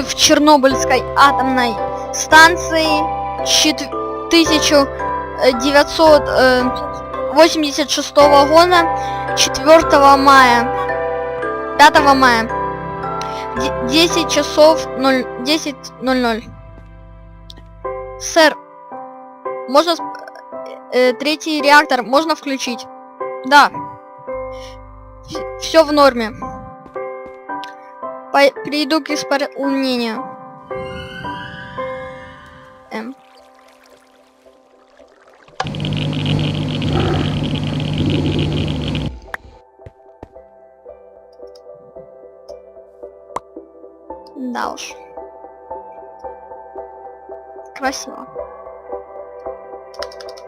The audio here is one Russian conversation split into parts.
взрыв Чернобыльской атомной станции чет- 1986 года 4 мая 5 мая Де- 10 часов 0 10.00 Сэр, можно э, третий реактор можно включить? Да. Все в норме. Перейду к исполнению. Эм. Да уж. Красиво.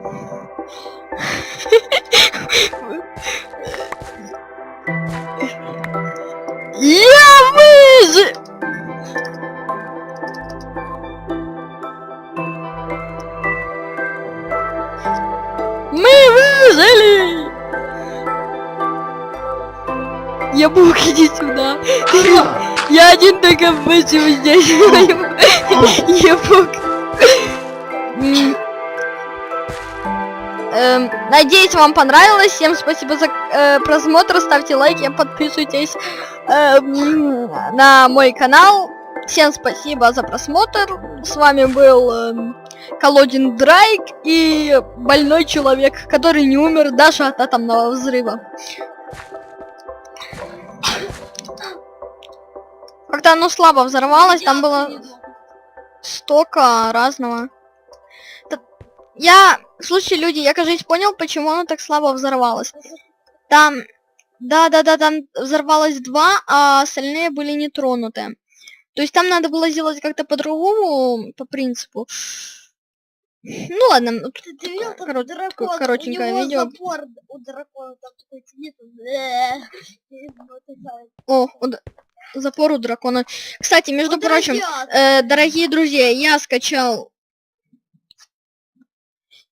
Я выжил! Мы выжили! Ябук, иди сюда. Я один только выжил здесь. Ябук. М. Надеюсь, вам понравилось. Всем спасибо за э, просмотр. Ставьте лайки, подписывайтесь эм, на мой канал. Всем спасибо за просмотр. С вами был эм, Колодин Драйк и больной человек, который не умер даже от атомного взрыва. Когда оно слабо взорвалось, там было столько разного. Я, слушайте, люди, я, кажется, понял, почему оно так слабо взорвалось. Там, да-да-да, там взорвалось два, а остальные были не тронуты. То есть там надо было сделать как-то по-другому, по принципу. Ну ладно, ну, Ты, ты видел, там коро- дракон, коротенькое у него видео. запор у дракона, там такой он, «Э». О, у запор у дракона. Кстати, между Вот прочим, э, дорогие друзья, я скачал...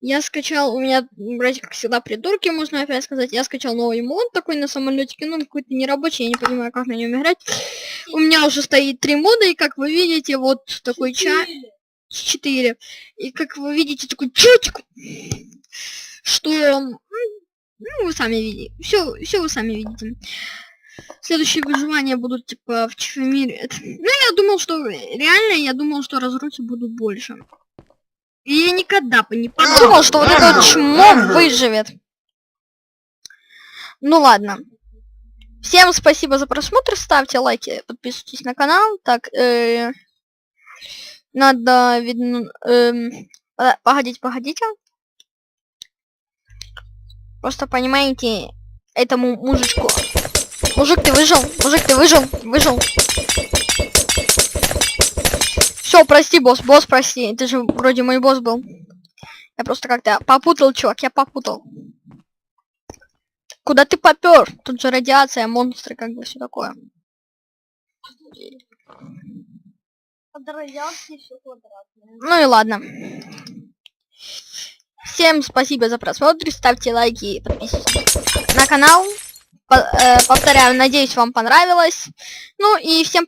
Я скачал, у меня, вроде как всегда, придурки, можно опять сказать. Я скачал новый мод такой на самолетике, ну, какой-то нерабочий, я не понимаю, как на нем играть. У меня уже стоит три мода, и как вы видите, вот такой чай... Четыре. И как вы видите, такой чутик, что... Ну, вы сами видите. Все, все вы сами видите. Следующие выживания будут, типа, в. Это- Ну, я думал, что... Реально, я думал, что разрухи будут больше. И я никогда бы не подумал, что вот это вот чмо выживет. Ну, ладно. Всем спасибо за просмотр. Ставьте лайки, подписывайтесь на канал. Так, э, надо, видно, эм, э, погодите, погодите. Просто понимаете, этому мужичку... Мужик, ты выжил? Мужик, ты выжил? Выжил. Все, прости, босс, босс, прости. Ты же вроде мой босс был. Я просто как-то попутал, чувак, я попутал. Куда ты попер? Тут же радиация, монстры, как бы все такое. Ну и ладно. Всем спасибо за просмотр, ставьте лайки, подписывайтесь на канал. По- э, повторяю, надеюсь, вам понравилось. Ну и всем